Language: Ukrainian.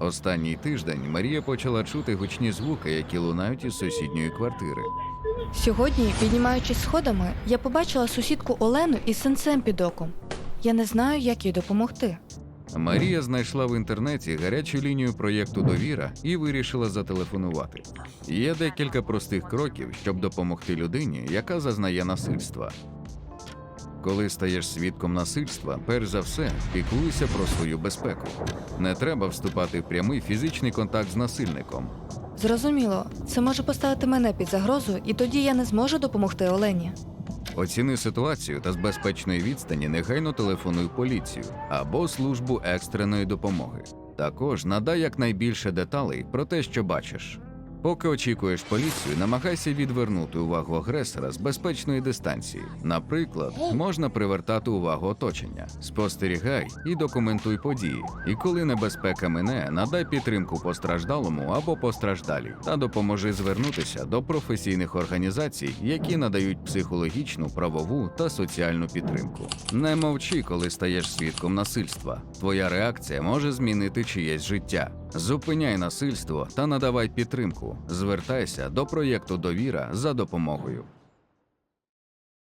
Останній тиждень Марія почала чути гучні звуки, які лунають із сусідньої квартири. Сьогодні, піднімаючись сходами, я побачила сусідку Олену із синцем під оком. Я не знаю, як їй допомогти. Марія знайшла в інтернеті гарячу лінію проєкту Довіра і вирішила зателефонувати. Є декілька простих кроків, щоб допомогти людині, яка зазнає насильства. Коли стаєш свідком насильства, перш за все піклуйся про свою безпеку. Не треба вступати в прямий фізичний контакт з насильником. Зрозуміло, це може поставити мене під загрозу, і тоді я не зможу допомогти Олені. Оціни ситуацію та з безпечної відстані негайно телефонуй поліцію або службу екстреної допомоги. Також надай якнайбільше деталей про те, що бачиш. Поки очікуєш поліцію, намагайся відвернути увагу агресора з безпечної дистанції. Наприклад, можна привертати увагу оточення, спостерігай і документуй події. І коли небезпека мине, надай підтримку постраждалому або постраждалій та допоможи звернутися до професійних організацій, які надають психологічну, правову та соціальну підтримку. Не мовчи, коли стаєш свідком насильства. Твоя реакція може змінити чиєсь життя. Зупиняй насильство та надавай підтримку. Звертайся до проєкту Довіра за допомогою.